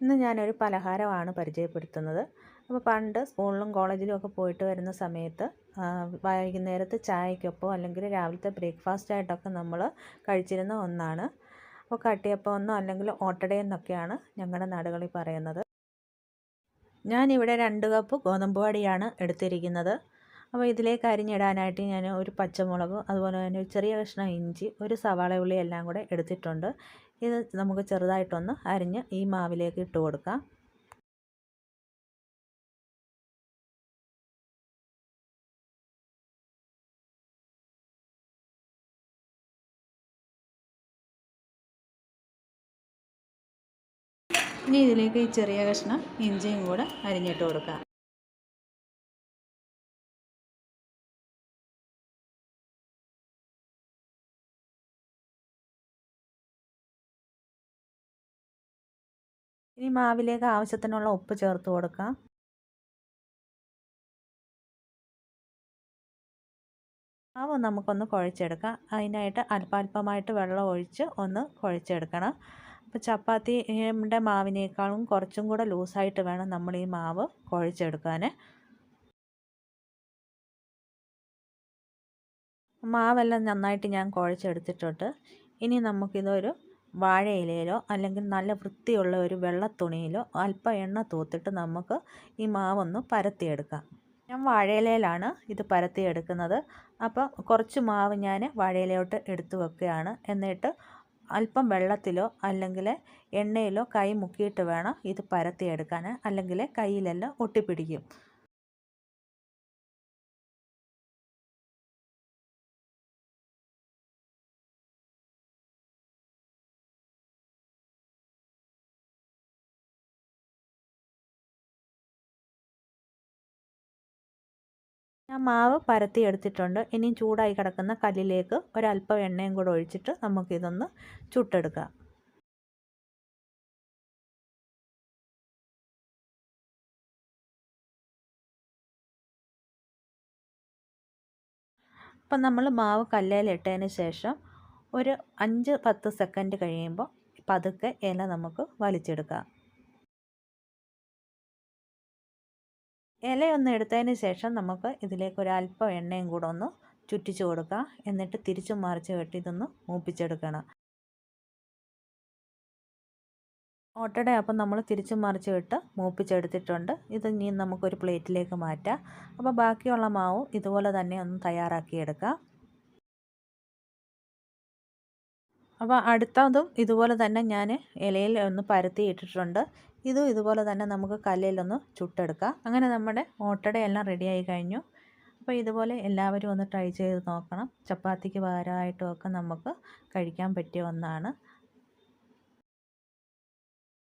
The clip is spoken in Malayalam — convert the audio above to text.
ഇന്ന് ഞാനൊരു പലഹാരമാണ് പരിചയപ്പെടുത്തുന്നത്. അപ്പോൾ പണ്ട് സ്കൂളിലും കോളേജിലും ഒക്കെ പോയിട്ട് വരുന്ന സമയത്ത് വൈകുന്നേരത്തെ ചായക്കൊപ്പം അല്ലെങ്കിൽ രാവിലത്തെ ബ്രേക്ക്ഫാസ്റ്റ് ആയിട്ടൊക്കെ നമ്മൾ കഴിച്ചിരുന്ന ഒന്നാണ്. അപ്പോൾ കട്ടിയപ്പം ഒന്നോ അല്ലെങ്കിൽ ഓട്ടടയെന്നൊക്കെയാണ് ഞങ്ങളുടെ നാടുകളിൽ പറയുന്നത്. ഞാനിവിടെ രണ്ട് കപ്പ് ഗോതമ്പ് വടിയാണ് എടുത്തിരിക്കുന്നത്. അപ്പോൾ ഇതിലേക്ക് അരിഞ്ഞിടാനായിട്ട് ഞാൻ ഒരു പച്ചമുളക് അതുപോലെ തന്നെ ഒരു ചെറിയ കഷ്ണം ഇഞ്ചി ഒരു സവാള ഉള്ളി എല്ലാം കൂടെ എടുത്തിട്ടുണ്ട്. ഇത് നമുക്ക് ചെറുതായിട്ടൊന്ന് അരിഞ്ഞ് ഈ മാവിലേക്ക് ഇട്ട് കൊടുക്കാം. ഇനി ഇതിലേക്ക് ഈ ചെറിയ കഷ്ണം ഇഞ്ചിയും കൂടെ അരിഞ്ഞിട്ട് കൊടുക്കാം. ഇനി മാവിലേക്ക് ആവശ്യത്തിനുള്ള ഉപ്പ് ചേർത്ത് കൊടുക്കാം. മാവ് നമുക്കൊന്ന് കുഴച്ചെടുക്കാം. അതിനായിട്ട് അല്പാൽപമായിട്ട് വെള്ളം ഒഴിച്ച് ഒന്ന് കുഴച്ചെടുക്കണം. അപ്പോൾ ചപ്പാത്തിയുടെ മാവിനേക്കാളും കുറച്ചും കൂടെ ലൂസായിട്ട് വേണം നമ്മൾ ഈ മാവ് കുഴച്ചെടുക്കാൻ മാവെല്ലാം നന്നായിട്ട് ഞാൻ കുഴച്ചെടുത്തിട്ടുണ്ട്. ഇനി നമുക്കിതൊരു വാഴയിലയിലോ അല്ലെങ്കിൽ നല്ല വൃത്തിയുള്ള ഒരു വെള്ള തുണിയിലോ അല്പം എണ്ണ തൂത്തിട്ട് നമുക്ക് ഈ മാവൊന്ന് പരത്തിയെടുക്കാം. ഞാൻ വാഴയിലയിലാണ് ഇത് പരത്തിയെടുക്കുന്നത്. അപ്പം കുറച്ച് മാവ് ഞാൻ വാഴയിലയോട്ട് എടുത്തു വെക്കുകയാണ്. എന്നിട്ട് അല്പം വെള്ളത്തിലോ അല്ലെങ്കിൽ എണ്ണയിലോ കൈ മുക്കിയിട്ട് വേണം ഇത് പരത്തിയെടുക്കാൻ. അല്ലെങ്കിൽ കയ്യിലെല്ലാം ഒട്ടിപ്പിടിക്കും. ഞാൻ മാവ് പരത്തി എടുത്തിട്ടുണ്ട്. ഇനി ചൂടായി കിടക്കുന്ന കല്ലിലേക്ക് ഒരല്പം എണ്ണയും കൂടെ ഒഴിച്ചിട്ട് നമുക്കിതൊന്ന് ചുട്ടെടുക്കാം. അപ്പം നമ്മൾ മാവ് കല്ലേലിട്ടതിന് ശേഷം ഒരു അഞ്ച് പത്ത് സെക്കൻഡ് കഴിയുമ്പോൾ പതുക്കെ ഇല നമുക്ക് വലിച്ചെടുക്കാം. ഇലയൊന്ന് എടുത്തതിന് ശേഷം നമുക്ക് ഇതിലേക്ക് ഒരല്പം എണ്ണയും കൂടെ ഒന്ന് ചുറ്റിച്ചു കൊടുക്കുക എന്നിട്ട് തിരിച്ചു മറിച്ച് വെട്ടി ഇതൊന്ന് മൂപ്പിച്ചെടുക്കണം. ഓട്ടയുടെ അപ്പം നമ്മൾ തിരിച്ചു മറിച്ച് വിട്ട് മൂപ്പിച്ചെടുത്തിട്ടുണ്ട്. ഇത് ഇനി നമുക്കൊരു പ്ലേറ്റിലേക്ക് മാറ്റാം. അപ്പോൾ ബാക്കിയുള്ള മാവ് ഇതുപോലെ തന്നെ ഒന്ന് തയ്യാറാക്കിയെടുക്കാം. അപ്പോൾ അടുത്തതും ഇതുപോലെ തന്നെ ഞാൻ ഇലയിൽ ഒന്ന് പരത്തി ഇട്ടിട്ടുണ്ട്. ഇതും ഇതുപോലെ തന്നെ നമുക്ക് കല്ലിലൊന്ന് ചുട്ടെടുക്കാം. അങ്ങനെ നമ്മുടെ ഓട്ടടയെല്ലാം റെഡിയായി കഴിഞ്ഞു. അപ്പോൾ ഇതുപോലെ എല്ലാവരും ഒന്ന് ട്രൈ ചെയ്ത് നോക്കണം. ചപ്പാത്തിക്ക് പകരമായിട്ടും ഒക്കെ നമുക്ക് കഴിക്കാൻ പറ്റിയ ഒന്നാണ്.